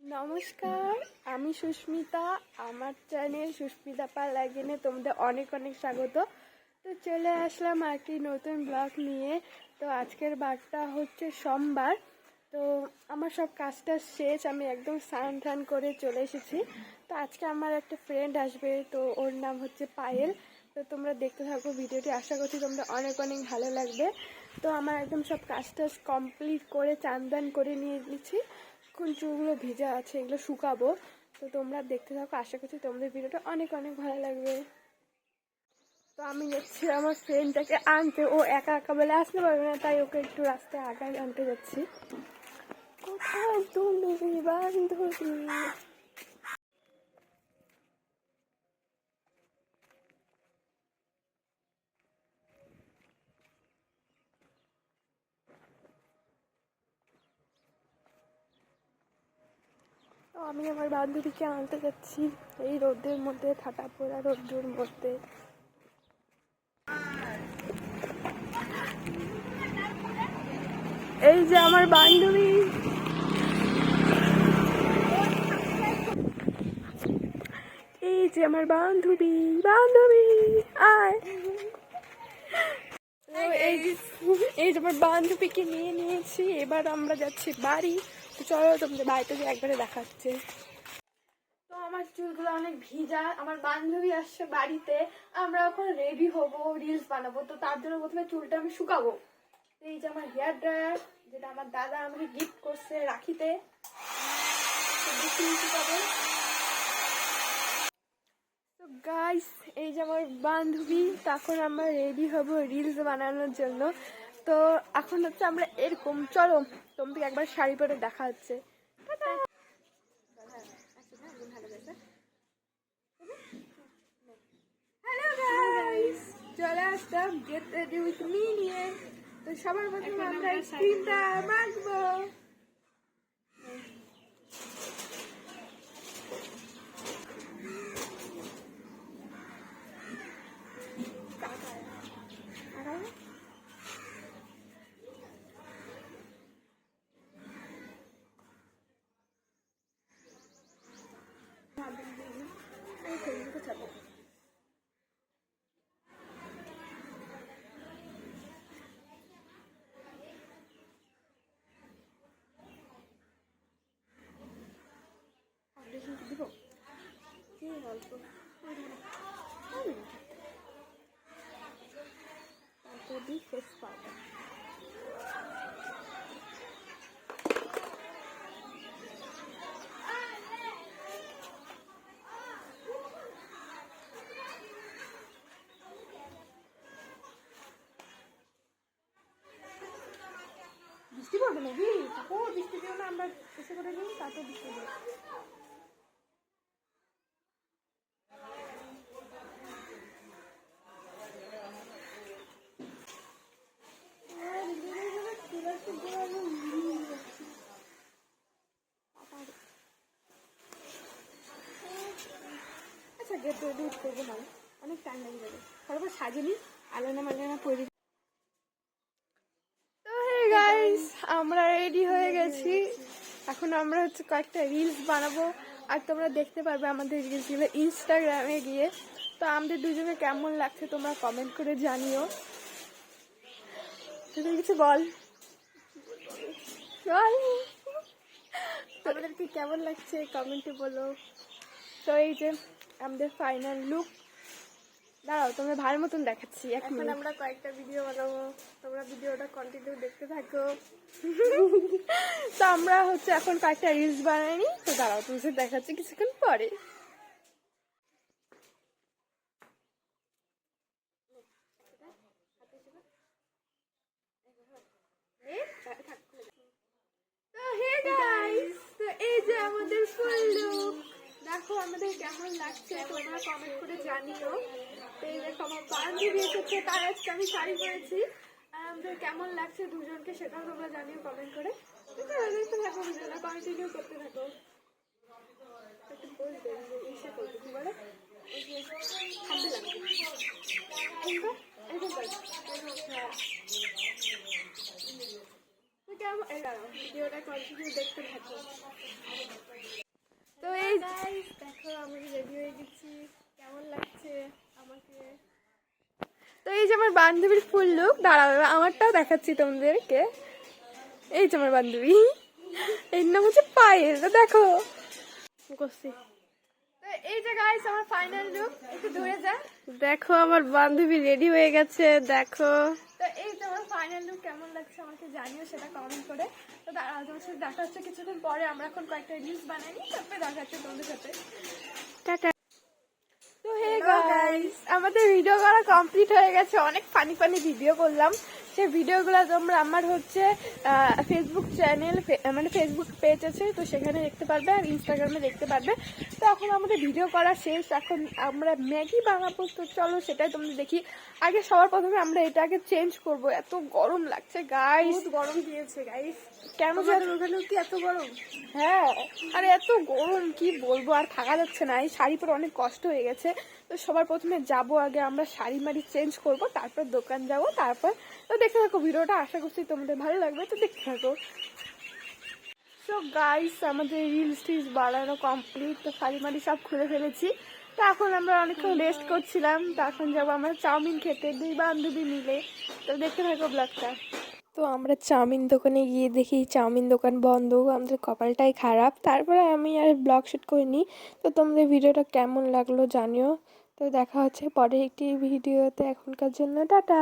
নমস্কার, আমি সুস্মিতা, আমার চ্যানেল সুস্মিতা পাল লাগিনে তোমাদের অনেক অনেক স্বাগত। তো চলে আসলাম একটি নতুন ব্লগ নিয়ে। তো আজকের বারটা হচ্ছে সোমবার। তো আমার সব কাজটা শেষ, আমি একদম স্নান টান করে চলে এসেছি। তো আজকে আমার একটা ফ্রেন্ড আসবে, তো ওর নাম হচ্ছে পায়েল। তো তোমরা দেখতে থাকো ভিডিওটি, আশা করছি তোমরা অনেক অনেক ভালো লাগবে। তো আমার একদম সব কাজ টাজ কমপ্লিট করে চান করে নিয়ে নিচ্ছি। এখন চুলগুলো ভিজা আছে, এগুলো শুকাবো। তো তোমরা দেখতে থাকো, আশা করছি তোমাদের ভিডিওটা অনেক অনেক ভালো লাগবে। তো আমি যাচ্ছি আমার ফ্রেন্ডটাকে আনতে। ও একা একা বলে আসতে পারবে না, তাই ওকে একটু রাস্তায় আগায় আনতে যাচ্ছি। কোথায় তুমি বান্ধবী আমি আমার বান্ধবীকে আনতে যাচ্ছি। এই রোদের মধ্যে, ঠাটা পোড়া রোদ্দুর মধ্যে। এই যে আমার বান্ধবী। এই যে আমার বান্ধবী বান্ধবী, আয়। এই যে আমার বান্ধবীকে নিয়ে নিয়েছি, এবার আমরা যাচ্ছি বাড়ি। চলো তোমাদের বাড়িতে গিয়ে একবারে দেখাচ্ছে। তো আমার চুলগুলো অনেক ভিজা, আমার বান্ধবী আসছে বাড়িতে, আমরা এখন রেডি হব রিলস বানাবো। তো তার জন্য প্রথমে চুলটা আমি শুকাবো। এই যে আমার হেয়ার ড্রায়ার যেটা আমার দাদা আমাকে গিফট করছে রাখিতে। শুকাবো গাইস এই যে আমার বান্ধবী তখন আমরা রেডি হব রিলস বানানোর জন্য। তো এখন হচ্ছে আমরা এরকম। চলো তোমাকে একবার শাড়ি পরে দেখা হচ্ছে। চলে আসলাম গেট রেডি উইথ মি নিয়ে। তো সবার প্রথমে আমরা স্ক্রিনটা মাখবো ফাউন্ডেশন কি দিব কি অল্প তারপর দিই ফেস পাউডার বৃষ্টি পড়বে নাকি ও বৃষ্টি দিও না আমরা এসে করে নিই তারপর বৃষ্টি দিই গেট রেডি করব না, অনেক টাইম লেগে যাবে। তারপর সাজিনি, আলানা মালানা হে গাইস আমরা রেডি হয়ে গেছি। এখন আমরা হচ্ছে কয়েকটা রিলস বানাবো। আর তোমরা দেখতে পারবে আমাদের রিলসগুলো ইনস্টাগ্রামে গিয়ে। তো আমাদের দুজনে কেমন লাগছে তোমরা কমেন্ট করে জানিও। তুই কিছু বল। বল। তোমাদেরকে কেমন লাগছে? কমেন্টে বলো। তো এই যে আমাদের ফাইনাল লুক দাঁড়াও তোমরা ভালো মতন দেখাচ্ছি এখন আমরা কয়েকটা ভিডিও বানাবো। তোমরা ভিডিওটা কন্টিনিউ দেখতে থাকো। তো আমরা হচ্ছে এখন কয়েকটা রিলস বানাইনি তো দাঁড়াও তোমাদের দেখাচ্ছি কিছুক্ষণ পরে। তো হে গাইস তো এই যে আমাদের ফুল লুক দেখো আমাদের কেমন লাগছে, তোমরা কমেন্ট করে জানিও। এই দেখো, আমার বান্ধবী এসেছে, তার আজকে আমি শাড়ি পরেছি। আর আমাদের কেমন লাগছে দুজনকে সেটাও তোমরা জানিও কমেন্ট করে। তো থাকো ভিডিওটা কন্টিনিউ করতে থাকো একটু পোজ দেন যে ইসে করবে কি বলে ওই যে ঠান্ডা লাগবে এরকম এরকম করবে। হ্যাঁ। তো কেমন এই দাঁড়াও ভিডিওটা কন্টিনিউ দেখতে থাকো গাইস দেখো আমি রেডি হয়ে গেছি। কেমন লাগছে আমাকে? তো এই যে আমার বান্ধবীর ফুল লুক দাঁড়াও আমারটাও দেখাচ্ছি তোমাদেরকে। এই যে আমার বান্ধবী এর নাম হচ্ছে পায়েল দেখো। করছি দেখো আমার বান্ধবী রেডি হয়ে গেছে দেখো। তো এই যে আমার ফাইনাল কেমন লাগছে আমাকে জানিও সেটা কমেন্ট করে। তো তোমার সাথে দেখা হচ্ছে কিছুদিন পরে, আমরা এখন কয়েকটা রিলস বানাই তারপরে দেখা হচ্ছে তোমাদের সাথে। টাটা। হে গাইস আমাদের ভিডিও করা কমপ্লিট হয়ে গেছে। অনেক ফানি ফানি ভিডিও করলাম। সেই ভিডিওগুলো তোমরা আমার হচ্ছে ফেসবুক চ্যানেল মানে ফেসবুক পেজ আছে তো সেখানে দেখতে পারবে আর ইনস্টাগ্রামে দেখতে পারবে। তো এখন আমাদের ভিডিও করা শেষ। এখন আমরা ম্যাগি বানাবো। তো চলো সেটাই তোমরা দেখি। আগে সবার প্রথমে আমরা এটাকে চেঞ্জ করব। এত গরম লাগছে গাইস গরম দিয়েছে গাইস কেন ওখানে কি এত গরম? হ্যাঁ আর এত গরম কি বলব? আর থাকা যাচ্ছে না। এই শাড়ি পরে অনেক কষ্ট হয়ে গেছে। তো সবার প্রথমে যাব আগে আমরা শাড়ি মাড়ি চেঞ্জ করব, তারপর দোকান যাব, তারপর তো দেখতে থাকো ভিডিওটা, আশা করছি তোমাদের ভালো লাগবে, তো দেখতে থাকো। সো গাইস আমাদের রিলস টিলস বাড়ানো কমপ্লিট তো শাড়ি মাড়ি সব খুলে ফেলেছি। তো এখন আমরা অনেকক্ষণ রেস্ট করছিলাম, তো এখন যাব আমরা চাউমিন খেতে, দুই বান্ধবী মিলে। তো দেখতে থাকো ব্লগটা তো আমরা চাউমিন দোকানে গিয়ে দেখি চাউমিন দোকান বন্ধ, আমাদের কপালটাই খারাপ। তারপরে আমি আর ব্লগ শ্যুট করিনি। তো তোমাদের ভিডিওটা কেমন লাগল জানিও। তো দেখা হচ্ছে পরের একটি ভিডিওতে। এখনকার জন্য টাটা!